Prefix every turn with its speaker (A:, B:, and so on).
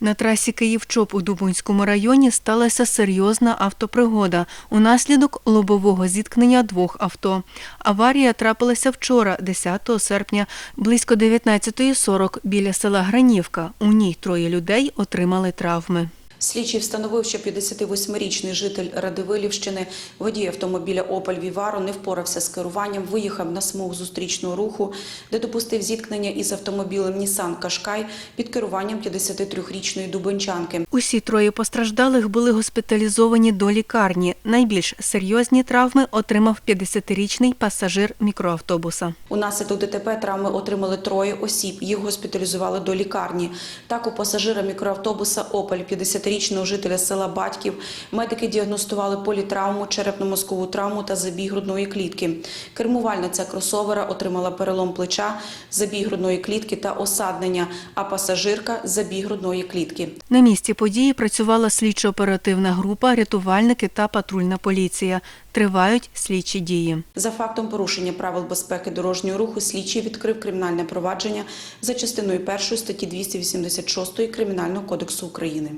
A: На трасі Київ-Чоп у Дубунському районі сталася серйозна автопригода унаслідок лобового зіткнення двох авто. Аварія трапилася вчора, 10 серпня, близько 19.40 біля села Гранівка. У ній троє людей отримали травми.
B: Слідчий встановив, що 58-річний житель Радивилівщини, водій автомобіля «Опель Віваро» не впорався з керуванням, виїхав на смуг зустрічного руху, де допустив зіткнення із автомобілем «Нісан Кашкай» під керуванням 53-річної дубенчанки.
A: Усі троє постраждалих були госпіталізовані до лікарні. Найбільш серйозні травми отримав 50-річний пасажир мікроавтобуса.
B: Унаслідок ДТП травми отримали троє осіб. Їх госпіталізували до лікарні. Так, у пасажира мікроавтобуса «Опель» 50-річного жителя села Батьків медики діагностували політравму, черепно-мозкову травму та забій грудної клітки. Кермувальниця кросовера отримала перелом плеча, забій грудної клітки та осаднення, а пасажирка – забій грудної клітки.
A: На місці події працювала слідчо-оперативна група, рятувальники та патрульна поліція. Тривають слідчі дії.
B: За фактом порушення правил безпеки дорожнього руху слідчий відкрив кримінальне провадження за частиною 1 статті 286 Кримінального кодексу України.